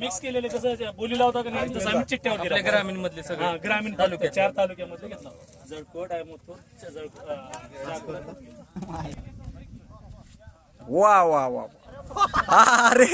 Mix केलेले कसं बोली लावता का नाही तसं आम्ही चिठ्ठ्यावर दिला ग्रामीण मधले सगळे. ग्रामीण तालुक्यात चार तालुक्यामध्ये घेतला. जळकोट आहे मोठं जळकोट वा वा वा. अरे.